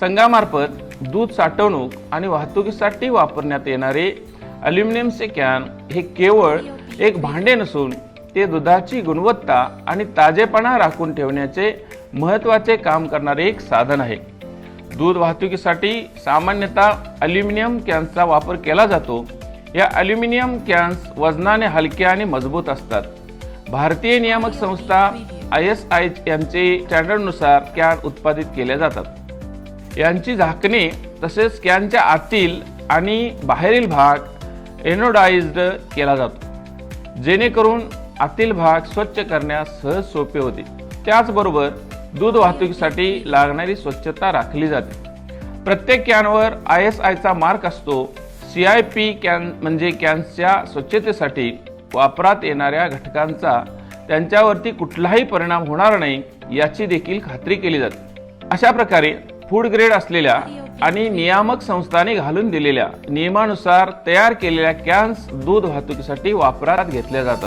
संघामार्फत दूध साठवणूक आणि वाहतुकीसाठी वापरण्यात येणारे अल्युमिनियमचे कॅन हे केवळ एक भांडे नसून ते दुधाची गुणवत्ता आणि ताजेपणा राखून ठेवण्याचे महत्त्वाचे काम करणारे एक साधन आहे. दूध वाहतुकीसाठी सामान्यतः अल्युमिनियम कॅन्सचा वापर केला जातो. या अल्युमिनियम कॅन्स वजनाने हलके आणि मजबूत असतात. भारतीय नियामक संस्था आय एस आय यांचे स्टँडर्डनुसार कॅन उत्पादित केल्या जातात. यांची झाकणे तसेच कॅनच्या आतील आणि बाहेरील भाग एनोडाइज्ड केला जातो. जेणेकरून आतील भाग स्वच्छ करण्यास सहज सोपे होते. त्याचबरोबर दूध वाहतुकीसाठी लागणारी स्वच्छता राखली जाते. प्रत्येक कॅनवर आय एस आयचा मार्क असतो. सी आय पी कॅन म्हणजे कॅन्सच्या स्वच्छतेसाठी वापरात येणाऱ्या घटकांचा त्यांच्यावरती कुठलाही परिणाम होणार नाही याची देखील खात्री केली जाते. अशा प्रकारे फूड ग्रेड असलेल्या आणि नियामक संस्थांनी घालून दिलेल्या नियमानुसार तयार केलेल्या कॅन्स दूध वाहतुकीसाठी वापरात घेतल्या जातात.